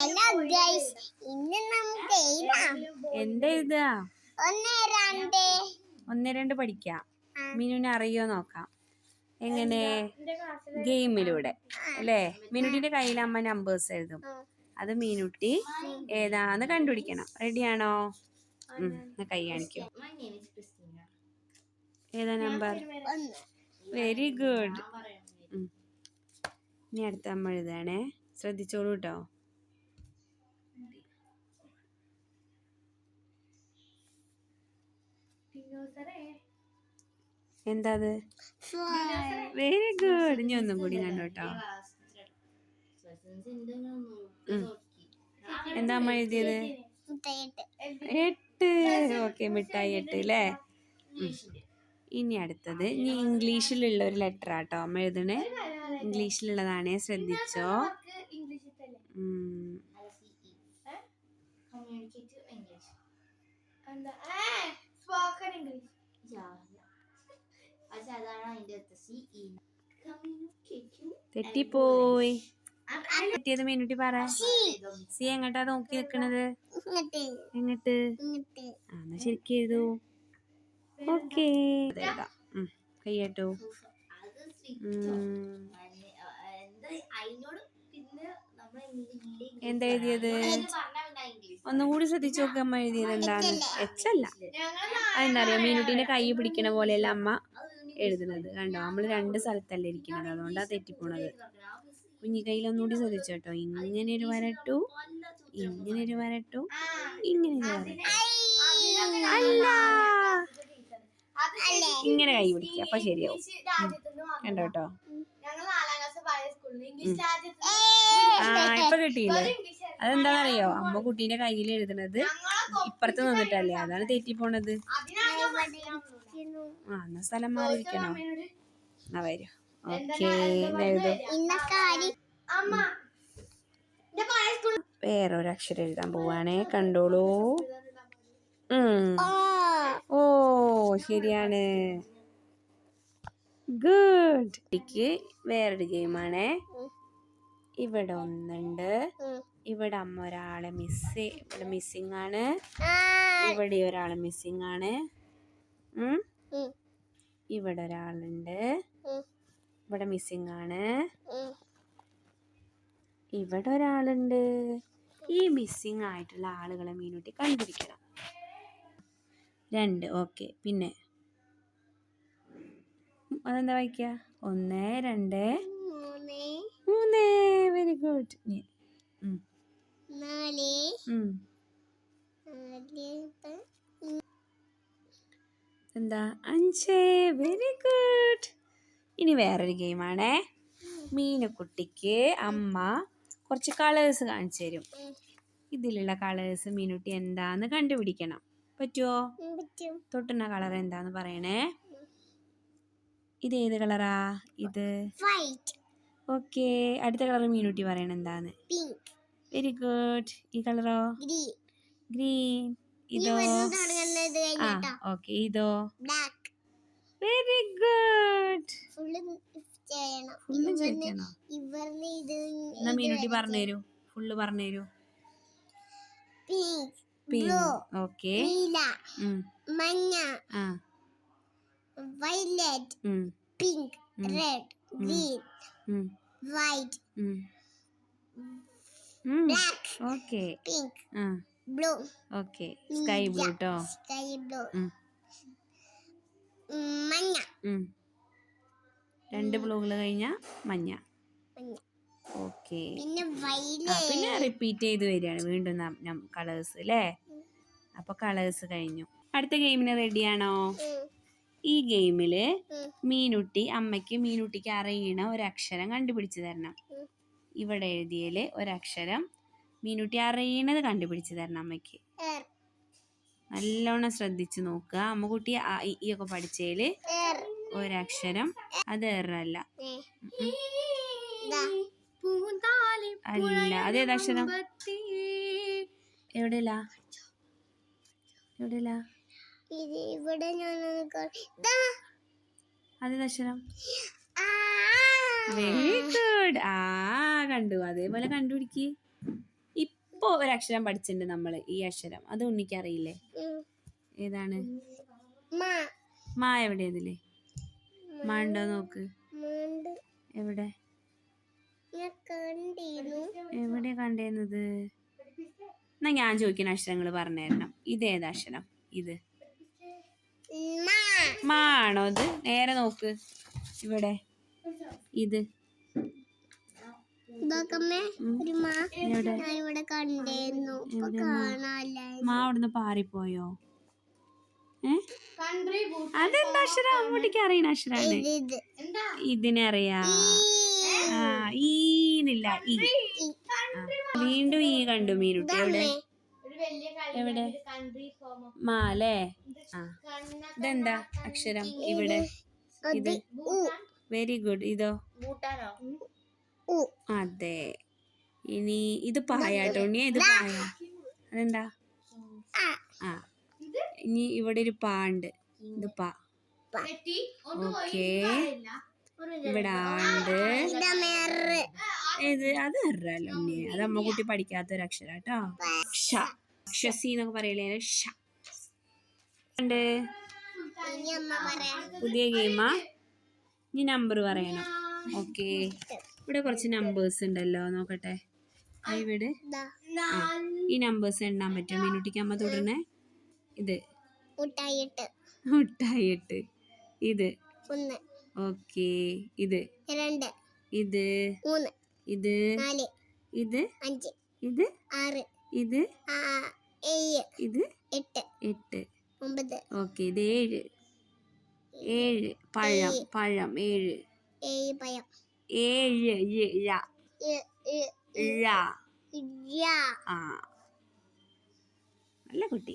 Hello guys ഇന്ന് നമുക്ക് എഴുതാം. എന്താ ഒന്ന് രണ്ട്. ഒന്ന് രണ്ട് പഠിക്കാം. മിനുവിനെ അറിയോ നോക്കാം. എങ്ങനെ? ഗെയിമിലൂടെ. അല്ലേ? മിനുട്ടിന്റെ കയ്യിൽ അമ്മ നമ്പേഴ്സ് എഴുതും. അത് മിനുട്ടി ഏതാന്ന് കണ്ടുപിടിക്കണം. റെഡിയാണോ കൈ കാണിക്കൂ. ഏതാ നമ്പർ വെരി ഗുഡ് ഇനി അടുത്ത നമ്മൾ എഴുതാണേ. ശ്രദ്ധിച്ചോളൂ കേട്ടോ എന്താ അത് വെരി ഗുഡ് ഇനി ഒന്നും കൂടി കണ്ടോട്ടോ എന്താ അമ്മ എഴുതിയത്? എട്ട്. ഓക്കെ മിഠായി എട്ട് അല്ലേ ഇനി അടുത്തത്. ഇനി ഇംഗ്ലീഷിലുള്ള ഒരു ലെറ്റർ ആട്ടോ അമ്മ എഴുതണേ. ഇംഗ്ലീഷിലുള്ളതാണേ ശ്രദ്ധിച്ചോ. ഉം. കമ്മ്യൂണിക്കേറ്റ് ഇംഗ്ലീഷ് തെറ്റിപ്പോയി. തെറ്റിയത് മീനുട്ടി പറ. സി. എങ്ങട്ടാ നോക്കി നിക്കണത്? ഇങ്ങോട്ട്. എങ്ങട്ട്? ആ എന്നാ ശരിക്കും എഴുതൂ. ഓക്കേ. കയ്യട്ടോ. എന്താ എഴുതിയത്? ഒന്നുകൂടി ശ്രദ്ധിച്ചു നോക്കി അമ്മ എഴുതിയത് എന്താണ്? എച്ചല്ല അതെന്താ അറിയാം? മീനുട്ടീന്റെ കൈ പിടിക്കണ പോലെയല്ല അമ്മ. എഴുതുന്നത്. കണ്ടോ? നമ്മൾ രണ്ട് സ്ഥലത്തല്ലേ ഇരിക്കുന്നത്. അതുകൊണ്ടാണ് തെറ്റിപ്പോണത്. കുഞ്ഞി കയ്യിലൊന്നുകൂടി ശ്രദ്ധിച്ചു കേട്ടോ ഇങ്ങനെ ഒരു വരട്ടു ഇങ്ങനെ ഒരു വരട്ടു. ഇങ്ങനെ ഒരു വരട്ടു ഇങ്ങനെ കൈ പിടിക്കുക അപ്പൊ ശരിയാവും. കണ്ടോ കേട്ടോ ആ ഇപ്പൊ കിട്ടിയില്ലേ? അതെന്താണെന്നറിയോ അമ്മ കുട്ടീന്റെ കയ്യിൽ എഴുതണത് ഇപ്പുറത്ത് നിന്നിട്ടല്ലേ. അതാണ് തെറ്റിപ്പോണത്. ആ എന്നാ സ്ഥലം മാറിയിരിക്കണോ? എന്നാ വരൂ. ഓക്കെ വേറൊരു അക്ഷരം എഴുതാൻ പോവാണേ കണ്ടോളൂ. ഓ ഓ ശരിയാണ്. ഗുഡ്. എനിക്ക് വേറൊരു ഗെയിമാണേ. ഇവിടെ ഒന്നുണ്ട്. ഇവിടെ അമ്മ ഒരാളെ മിസ് ഇവിടെ മിസ്സിംഗ് ആണ്. ഇവിടെ ഒരാളെ മിസ്സിംഗ് ആണ്. ഉം. ഇവിടെ ഒരാളുണ്ട്. ഇവിടെ മിസ്സിംഗ് ആണ്. ഇവിടെ ഒരാളുണ്ട്. ഈ മിസ്സിംഗ് ആയിട്ടുള്ള ആളുകളെ മീനുട്ടി കണ്ടുപിടിക്കണം. രണ്ട് ഓക്കെ പിന്നെ? അതെന്താ വായിക്ക? ഒന്ന് രണ്ട്. മൂന്ന്. വെരി ഗുഡ് നാല്. നാല് എന്താ? അഞ്ചേ വെരി ഗുഡ് ഇനി വേറൊരു ഗെയിമാണേ മീനുക്കുട്ടിക്ക് അമ്മ കുറച്ച് കളേഴ്സ് കാണിച്ചു തരും. ഇതിലുള്ള കളേഴ്സ് മീനുട്ടി എന്താന്ന് കണ്ടുപിടിക്കണം. പറ്റുമോ പറ്റും. തൊട്ടുന്ന കളർ എന്താന്ന് പറയണേ. ഇത് ഏത് കളറാ ഇത്? ഓക്കെ അടുത്ത കളർ മീനുട്ടി പറയണ എന്താന്ന്? പിങ്ക് വെരി ഗുഡ് ഈ കളറോ ഗ്രീൻ ഇതോ ആ ഓക്കെ ഇതോ. വെരി ഗുഡ് എന്നാ മീനുട്ടി പറഞ്ഞു തരൂ ഫുള്ള് പറഞ്ഞു തരൂ ഓക്കെ. മഞ്ഞ. ആ. Violet pink red green white black okay. Pink ആ. ബ്ലൂ ഓക്കെ സ്കൈ ബ്ലൂ കേട്ടോ സ്കൈ ബ്ലൂ മഞ്ഞ. രണ്ട് ബ്ലൂകൾ കഴിഞ്ഞ മഞ്ഞ. ഓക്കെ പിന്നെ റിപ്പീറ്റ് ചെയ്ത് വരികയാണ്. വീണ്ടും കളേഴ്സ് അല്ലേ അപ്പൊ കളേഴ്സ് കഴിഞ്ഞു. അടുത്ത ഗെയിമിന് റെഡിയാണോ ഈ ഗെയിമിൽ മീനുട്ടി അമ്മയ്ക്ക് മീനുട്ടിക്ക് അറിയണ ഒരക്ഷരം കണ്ടുപിടിച്ചു തരണം. ഇവിടെ എഴുതിയതിൽ ഒരക്ഷരം മീനുട്ടി അറിയണത് കണ്ടുപിടിച്ച് തരണം അമ്മയ്ക്ക്. നല്ലോണം ശ്രദ്ധിച്ചു നോക്കുക. അമ്മക്കുട്ടി കുട്ടി ഈ ഒക്കെ പഠിച്ചേൽ ഒരക്ഷരം അത് എറല്ല. അല്ല അതേത് അക്ഷരം? എവിടെയല്ല അതേത് അക്ഷരം? വെരി ഗുഡ് ആ കണ്ടു. അതേപോലെ കണ്ടുപിടിക്ക്. ഇപ്പൊ ഒരു അക്ഷരം പഠിച്ചിട്ടുണ്ട് നമ്മൾ ഈ അക്ഷരം. അത് ഉണ്ണിക്കറിയില്ലേ? അറിയില്ലേ ഏതാണ്? മാ. എവിടെ ഇതിൽ? മാ ഉണ്ടോ നോക്ക്. എവിടെ? എവിടെ കണ്ടേന്നത്? എന്നാ ഞാൻ ചോദിക്കുന്ന അക്ഷരങ്ങൾ പറഞ്ഞു തരണം. ഏതാ അക്ഷരം? ഇത്. മാ ആണോ ഇത്? നേരെ നോക്ക്. ഇവിടെ. ഇത്. മാ അവിടുന്ന് പാറിപ്പോയോ? അതെന്താ അക്ഷരം? അമ്മൂട്ടിക്ക് അറിയണ അക്ഷരാണ് ഇത് ഇത്. ഇതിനെ അറിയാ ആ ഈന്നില്ല ഈ. വീണ്ടും ഈ കണ്ടു മീനുട്ടി. എവിടെ? ഒരു വലിയ എവിടെ? കൺട്രി ഫോം മാ അല്ലേ? ആ. ഇതെന്താ അക്ഷരം? ഇവിടെ. ഇത് ഉ. വെരി ഗുഡ് ഇതോ? ഭൂട്ടാനോ? ഉ അതെ ഇനി ഇത് പായാട്ടോ ഇനി ഇത് പായ അതെന്താ ആ ഇനി ഇവിടെ ഒരു പാണ്ട് ഇത് പാ ഓക്കെ ഇവിടെ ആണ്ട് ഇത് ഏത് അത് അറിയാലോ ഉണ്ണിയെ അത് അമ്മ കുട്ടി പഠിക്കാത്ത ഒരു അക്ഷര കേട്ടോ ഷ ഷസി എന്നൊക്കെ പറയലേ ഷ ഉണ്ട് ഇനി അമ്മ പറയാം പുതിയ ഗെയിമാ ഇനി നമ്പർ പറയണം ഓക്കെ ഇവിടെ കുറച്ച് നമ്പേഴ്സ് ഉണ്ടല്ലോ നോക്കട്ടെ. ഇവിടെ ഈ നമ്പേഴ്സ് എണ്ണാൻ പറ്റും മിനുട്ടിക്ക് അമ്മ തുടരണേ ഇത്. മുട്ടായിട്ട് ഇത്. ഓക്കെ. ഇത്. രണ്ട്. ഇത്. മൂന്ന്. ഇത്. നാല്. ഇത്. അഞ്ച്. ഇത്. ആറ്. ഇത്. ഏഴ്. ഇത്. എട്ട്. എട്ട്. ഒമ്പത്. ഓക്കെ. ഇത് ഏഴ്. ഏഴ്. പഴം. പഴം. ഏഴ്. ഏഴ് പയം ഏഴ് ഇഴ. ഇഴ. ആ നല്ല കുട്ടി